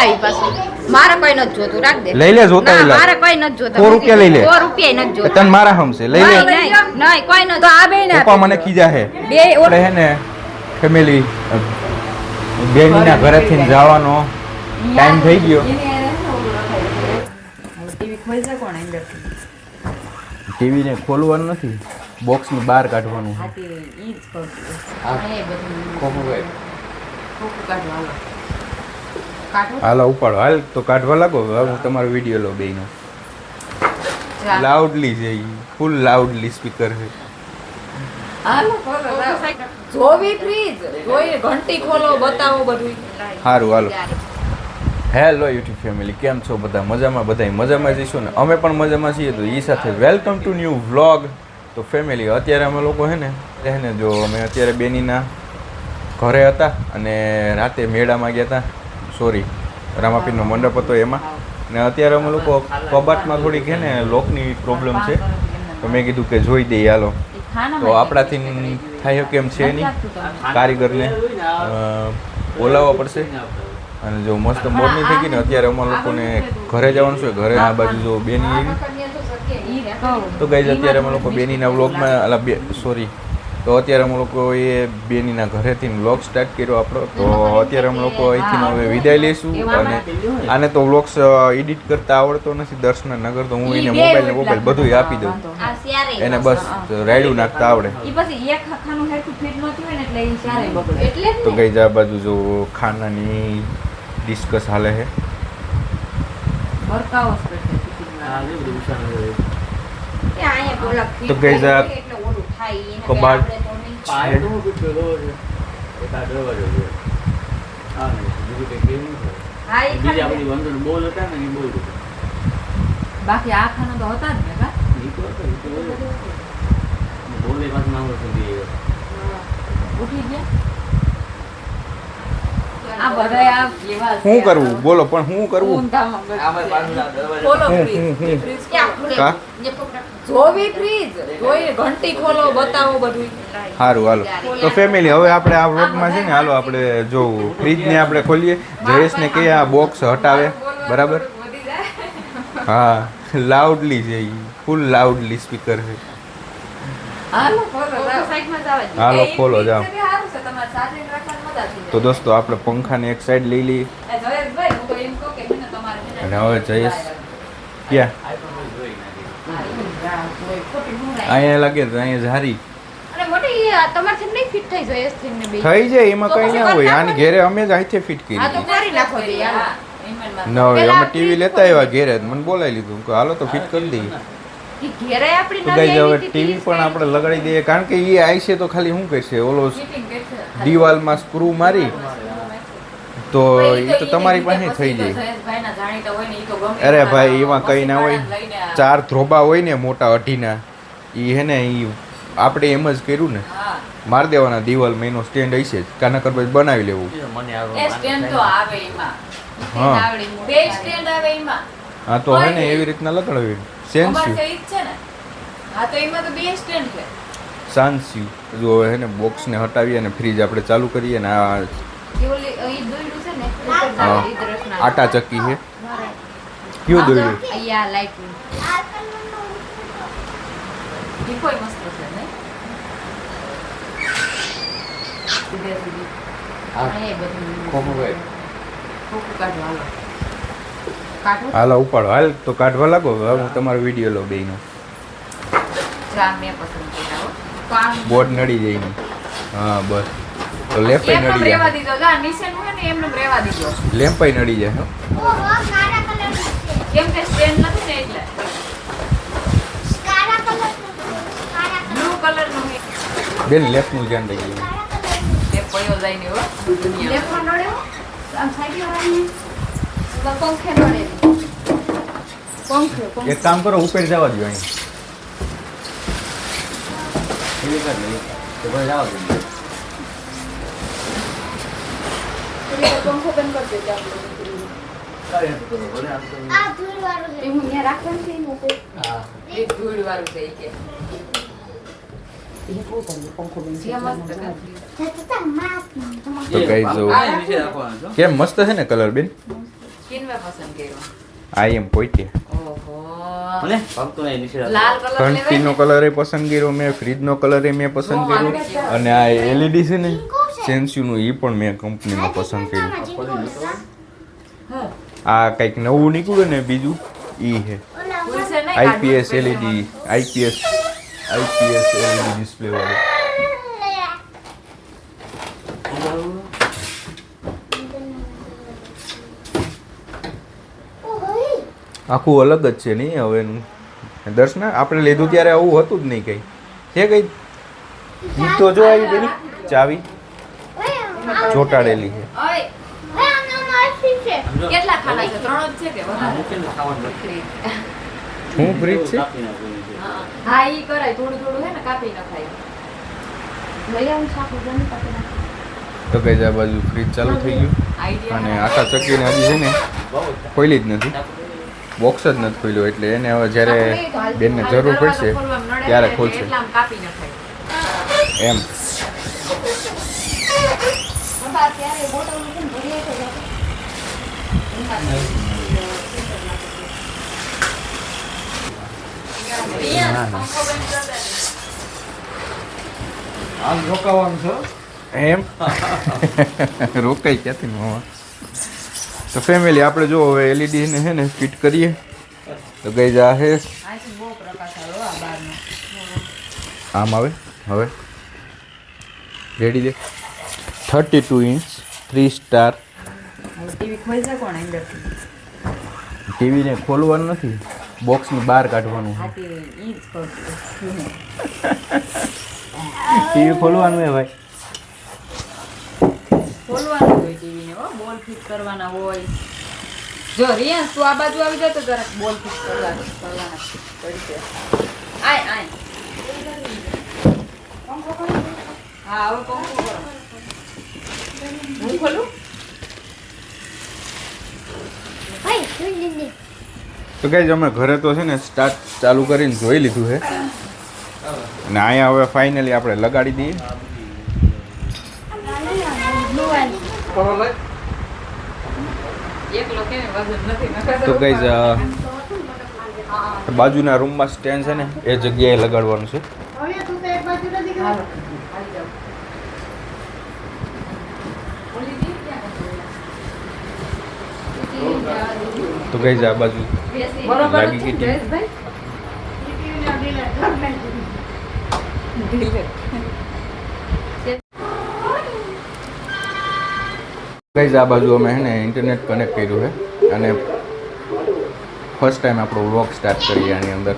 આવી પાછું. મારે કોઈ નથી જોતું રાખ દે. લઈ લે જોતા ના, ઈ મારે કોઈ નથી જોતું. સો રૂપિયા લઈ લે. સો રૂપિયા નથી જોતા. તને મારા હમશે. લઈ લે. નહીં, નહીં, કોઈ તો આ બેન પપ્પા મને ખીજા બે હે ને ફેમિલી બેનીના ઘરેથી જવાનો ટાઈમ થઈ ગયો. ટીવી ને ખોલવાનું નથી. બોક્સની બહાર કાઢવાનું. હાલો ઉપાડો. હાલ તો કાઢવા લાગો. હવે હું તમારો વીડિયો લો બેનો લાઉડલી છે ફૂલ લાઉડલી સ્પીકર છે. જોવી ફ્રીજ જોઈ ઘંટી ખોલો બતાવો બધું સારું હાલો. હેલો યુટ્યુબ ફેમિલી કેમ છો બધા? મજામાં? બધા મજામાં જઈશું ને? અમે પણ મજામાં છીએ તો એ સાથે વેલકમ ટુ ન્યૂ વ્લોગ તો ફેમિલી અત્યારે અમે લોકો હે ને હે ને જો અમે અત્યારે બેનીના ઘરે હતા અને રાતે મેળામાં ગયા હતા. સોરી રામાપીરનો મંડપ હતો એમાં ને અત્યારે અમે લોકો કબાટમાં થોડીક હે ને લોકની પ્રોબ્લેમ છે તો મેં કીધું કે જોઈ દઈએ હાલો તો આપણાથી થાય કેમ છે નહીં કારીગરને બોલાવવા પડશે અને જો મસ્ત મોરની થઈ ગઈ ને અત્યારે અમારા લોકોને ઘરે જવાનું છે ઘરે આ બાજુ જો બેની તો ગઈ અત્યારે અમે લોકો બેનીના વ્લોગમાં અલા સોરી તો અત્યારે અમે લોકો એ બેનીના ઘરેથી વ્લોગ સ્ટાર્ટ કર્યો આપણો. તો અત્યારે અમે લોકો અહીંથી હવે વિદાય લઈશું. અને આને તો વ્લોગ્સ એડિટ કરતા આવડતો નથી દર્શન નગર તો હું એને મોબાઈલ ને મોબાઈલ બધું આપી દઉં. એને બસ. રાયડું નાખતા આવડે. તો ગઈ જા બાજુ જો ખાનાની ડિસ્કસ હાલે જ તો ગઈ જો જ પડશે ટિફિનમાં. કે અહીંયા બોલા તો guys, આ એટલે ઓલું થાય એને કે કબાટ આપણે તો નહીં. હા, એ બાકી આ ખાના તો હતા જ ને કા? ઉઠી ગયા. શું કરવું? બોલો પણ શું કરવું? હું. હું, હું. કા? જોવી સારું હાલો. તો ફેમિલી હવે આપણે આ વ્લોગમાં છે ને હાલો આપણે જો ફ્રીજને આપણે ખોલીએ. જયેશને કહીએ આ બોક્સ હટાવે. બરાબર? હા લાઉડલી છે ફૂલ લાઉડલી સ્પીકર છે. હાલો ખોલો જાઓ. તે હારું છે તમારે સાથે રાખવાની મજા થઈ તો દોસ્તો આપણે પંખાની એક સાઈડ લઈ લઈએ. જાય. એ જયેશભાઈ, હું તો એમ કહું કે છે ને તમારે છે ને અને હવે જયેશ. ક્યાં. અહીંયા લાગે તો અહીંયા ઝારી થઈ જાય એમાં કઈ ના હોય. આની ઘેરે અમે જ અહીંથી ફિટ કરી હા તો હતી કરી નાખો દે યાર હા, ઈમાનમાં. ન હોય અમે ટીવી લેતા આવ્યા ઘેરે જ. મને બોલાવી લીધું. કે હાલો તો ફિટ કરી દઈએ. હવે ટીવી પણ આપણે લગાડી દઈએ. કારણ કે એ છે તો ખાલી શું કહેશે? ઓલો દિવાલમાં સ્ક્રૂ મારી? તો એ તો તમારી પાસે થઈ જાય. જયેશભાઈના જાણીતા હોય ને, ઈ તો ગમે અરે ભાઈ એમાં કઈ ના હોય. ચાર ધ્રોબા હોય ને મોટા અઢીના એ હે ને એ આપણે એમ જ કર્યું ને. માર દેવાના દિવાલ એનો સ્ટેન્ડ હશે જ. કાનકર પછી બનાવી લેવું. એ stand તો આવે એમાં. હા. બે સ્ટેન્ડ આવે એમાં. હા તો હે ને એવી રીતના લગાડવી સેન્સ યુ છે ને. હા, તો એમાં તો બે stand છે. સાન્સ્યુ જો હે ને બોક્સને હટાવી અને ફ્રીજ આપણે ચાલુ કરીએ ને આ ને. આટા ચક્કી છે કયું દોડ્યું અહીંયા લાઈટ ટીપોય મસ્ત છે, ને? આ બધું ખોખું કાઢો, હાલો. ઉપાડો હાલ તો કાઢવા લાગો હવે હું તમારો વીડિયો લો આમ બોર્ડ નડી જાય ને હા બસ તો લેમ્પાઈ નડી જાય દીધો. જા, નીચેનું હે ને એમનેમ રહેવા દીધો. લેમ્પાઈ નડી જાય હો. કેમ કે stand નથી ને એટલે. Blue colourનું નું બેન ધ્યાન રાખજો તે પડ્યો જાય ને હો. દુનિયામાં. લેફ્ટમાં નડે હો. આમ સાઈડમાં રાખીને. પંખે પંખે એક કામ કરો ઉપર જવા દો અહીં પંખો બંધ કરી દેજો આપણે. હું ત્યાં રાખવાનું છે એનું ઉપર. એ છે કે. કેમ મસ્ત છે ને કલર બેન પસંદ કર્યો આઈ એમ કલર ઘંટીનો કલર એ પસંદ કર્યો મેં ફ્રીજનો કલર એ મેં પસંદ કર્યો અને આ એલઈડી છે ને સેન્સ્યુનું એ પણ મેં કંપનીમાં પસંદ કર્યું આ કંઈક નવું નીકળ્યું ને બીજું ઈ છે IPS LED IPS IPS LED display વાળું આખું અલગ જ છે નહીં હવેનું દર્શના આપણે લીધું ત્યારે આવું હતું જ નહીં કંઈ. છે કઈ ઈ તો જો આવી પેલી ચાવી. ચોટાડેલી છે. હું ખાના છે? ત્રણ જ છે કે વધારે? મૂકીને ખાવાનું નથી. શું ફ્રીજ છે? કાપી નાખવું છે. હા. હા ઈ કરાય. થોડું થોડું હે ને કાપી નખાય લઈ આવું શાક ઉગાડી પાસે નાખી. તો કઈ આ બાજુ ફ્રીજ ચાલુ થઈ ગયું. અને આખા ચક્કીને હજી છે ને ખોલી જ નથી. બોક્સ જ નથી ખોલ્યો એટલે એને હવે જ્યારે બેનને જરૂર પડશે ત્યારે ખોલશે. એમ. રોકાવાનું છે? એમ. રોકાઈ ક્યાંથી મામા તો ફેમિલી આપણે જો હવે એલઈડી ને છે ને ફિટ કરીએ. તો ગઈ જા હે. આમ આવે હવે. રેડી દે. Thirty two inch three star ટીવીને ખોલવાનું નથી. બોક્સની બહાર કાઢવાનું. ટીવી ખોલવાનું હે ભાઈ. ખોલવાનું હોય ટીવીને હો બોલ ફિટ કરવાના હોય. જો રિયાન્સ તું આ બાજુ આવી જાય તો જરાક બોલ ફિટ કરવાના કરવાના પડશે આય આય. હા હવે પંખો કરો હું ખોલું? ભાઈ, તો કઈ અમે ઘરે તો છે ને સ્ટાર્ટ ચાલુ કરીને જોઈ લીધું છે. અને અહીંયા હવે ફાઇનલી આપણે લગાડી દઈએ એકલો કે વજન નથી નકર તો કઈ બાજુના રૂમમાં સ્ટેન્ડ છે ને એ જગ્યાએ લગાડવાનું છે. હવે તું ગઈ? કઈ આ બાજુ બરોબર લાગી હતી ગઈ આ બાજુ અમે છે ને ઇન્ટરનેટ કનેક્ટ કર્યું છે અને ફર્સ્ટ ટાઈમ આપણો વ્લોગ સ્ટાર્ટ કરીએ આની અંદર.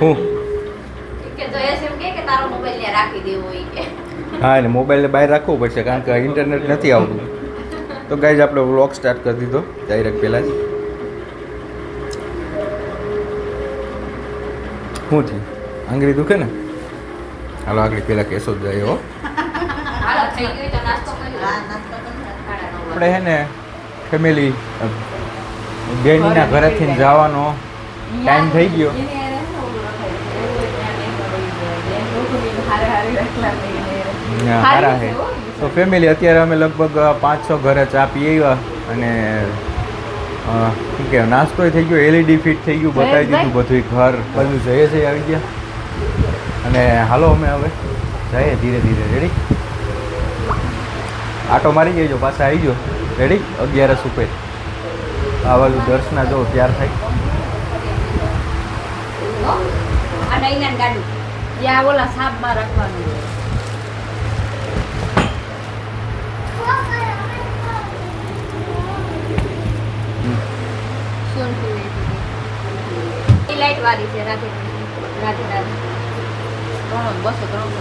હું? રાખી દેવો કે. હા એટલે મોબાઈલને બહાર રાખવું પડશે કારણ કે ઇન્ટરનેટ નથી આવતું. તો ગાઈઝ આપણે વ્લોગ સ્ટાર્ટ કરી દીધો ડાયરેક્ટ પહેલાં જ. શું થયું? આંગળી દુખે ને? હાલો આગળ પહેલાં કેસો જ જાય હો. આપણે હે ને ફેમિલી બેનના ઘરેથી જવાનો ટાઈમ થઈ ગયો એની હારે છે ને ઓલું રખાય. ત્યાં એક વળી જાય. બેન લોકોની હારે હારે રાખલા લઈને. હા, સારા છે તો ફેમિલી અત્યારે અમે લગભગ પાંચ છ ઘરે ચા પી આવ્યા અને શું કહેવાય નાસ્તો થઈ ગયો એલઈડી ફિટ થઈ ગયું બતાવી દીધું બધું ઘર. બધું જઈએ છે આવી ગયા. અને હાલો અમે હવે. જઈએ ધીરે ધીરે રેડી આટો મારી જઈજો પાછા આવી ગયો. રેડી અગિયારસ ઉપર. આવેલું દર્શના જો ત્યાર થાય. ત્યાં ઓલા સાપમાં રાખવાનું લાઈટ. વાળી છે રાધે રાધે રાધે. ત્રણ બસો ત્રણસો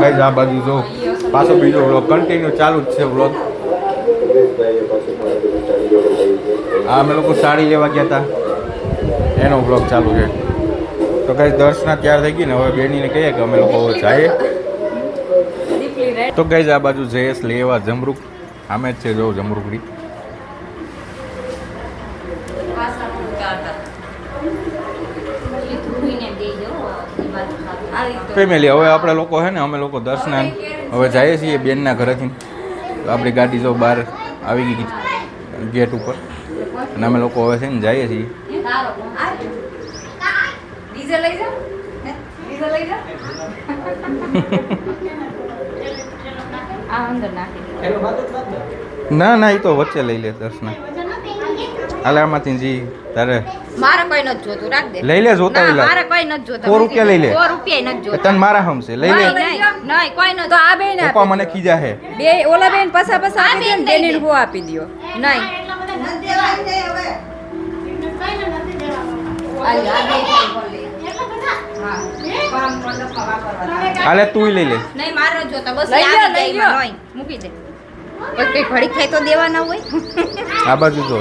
ગાઈઝ આ બાજુ જો પાછો બીજો વ્લોગ કન્ટિન્યુ ચાલુ જ છે વ્લોગ આ અમે લોકો સાડી લેવા ગયા હતા. એનો બ્લોગ ચાલુ છે. તો કઈ દર્શના તૈયાર થઈ ગઈ ને હવે બેનીને કહીએ કે અમે લોકો જઈએ. તો કઈ આ બાજુ જયેશ લેવા જમરૂક. આમે જ છે જો જમરૂકડી ફેમિલી હવે આપણે લોકો હે ને, અમે લોકો દર્શના હવે જઈએ છીએ બેનના ઘરેથી. આપણી ગાડી જો બહાર આવી ગઈ ગેટ ઉપર. અને અમે લોકો હવે છે ને જઈએ છીએ. તારો કોણ? લઈ જા. ડીઝલ લઈ જા. આ અંદર નાખી ના ના એ તો વચ્ચે લઈ લે દર્શના. હાલે આમાંથી જી તારે. મારે કોઈ નથી જોતું રાખ દે. લઈ લે જોતા ના, મારે કોઈ નથી જોતા સો રૂપિયા લઈ લે. સો રૂપિયા નથી જોતા. તને મારા હમશે લઈ લે. નહીં, કોઈ નથી. તો આ બેન પપ્પા મને ખીજા હે. બે ઓલા બેન પસા પસા આપી દે ને બેન હું આપી દ્યો. નહીં. હાલે તું લઈ લે. નહીં માર નથી જોતા બસ લઈ લે લઈ નહીં. મૂકી દે. કોઈ કઈ ઘડીક ખાય તો દેવાના હોય. આ બાજુ જો.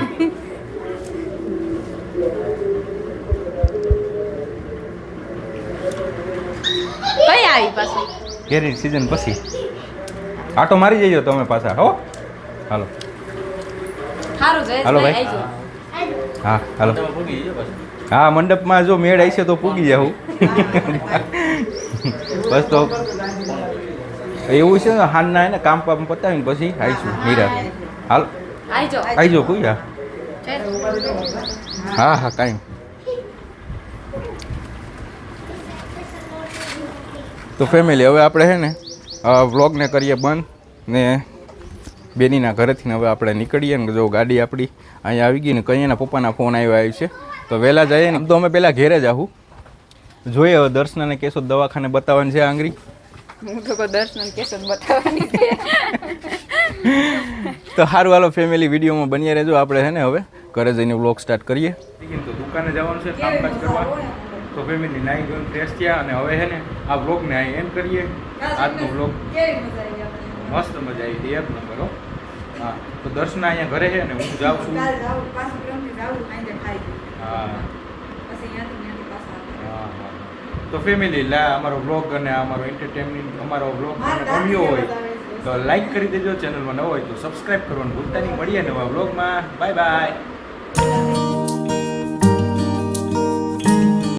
કઈ આવી પાછી? કેરી સીઝન પછી. આટો મારી જઈજો તમે પાછા હો. હાલો. હાલો ભાઈ. હા હાલો. હા મંડપમાં જો મેળ આવી છે તો પૂગી જાઉં. બસ તો એવું છે ને હાલના એને કામ પામ પતાવીને પછી આવીશું મીરા હાલ. આવજો આવીજો કોઈ હા હા હા કાંઈ તો ફેમિલી હવે આપણે છે ને વ્લોગને કરીએ બંધ ને બેનીના ઘરેથી હવે આપણે નીકળીએ ને જો ગાડી આપણી અહીંયા આવી ગઈ ને કંઈ એના પપ્પાના ફોન આવ્યો આવ્યો છે. તો વહેલા જઈએ ને. તો અમે પહેલાં ઘેરે જ આવું. જોઈએ હવે દર્શનાને કેશો દવાખાને બતાવવાની છે આંગળી. હું તો દર્શન સારું હાલો ફેમિલી વિડીયોમાં બન્યા રહેજો. આપણે છે ને હવે ઘરે જઈને વ્લોગ સ્ટાર્ટ કરીએ. તો દુકાને જવાનું છે કામકાજ કરવા. તો ફેમિલી નાઈ ધોઈને ફ્રેશ થયા અને હવે છે ને આ વ્લોગને અહીં એન્ડ કરીએ. આજનો વ્લોગ મસ્ત મજા આવી હતી એક નંબર હો. હા. તો દર્શના અહીંયા ઘરે છે ને હું જાઉં છું. હા. તો ફેમિલી લા અમારો વ્લોગ અને અમારો એન્ટરટેનમેન્ટ અમારો તમને ગમ્યો હોય તો લાઈક કરી દેજો ચેનલમાં ન હોય તો સબસ્ક્રાઈબ કરવાનું ભૂલતા નહીં. મળીએ નવા વ્લોગમાં બાય બાય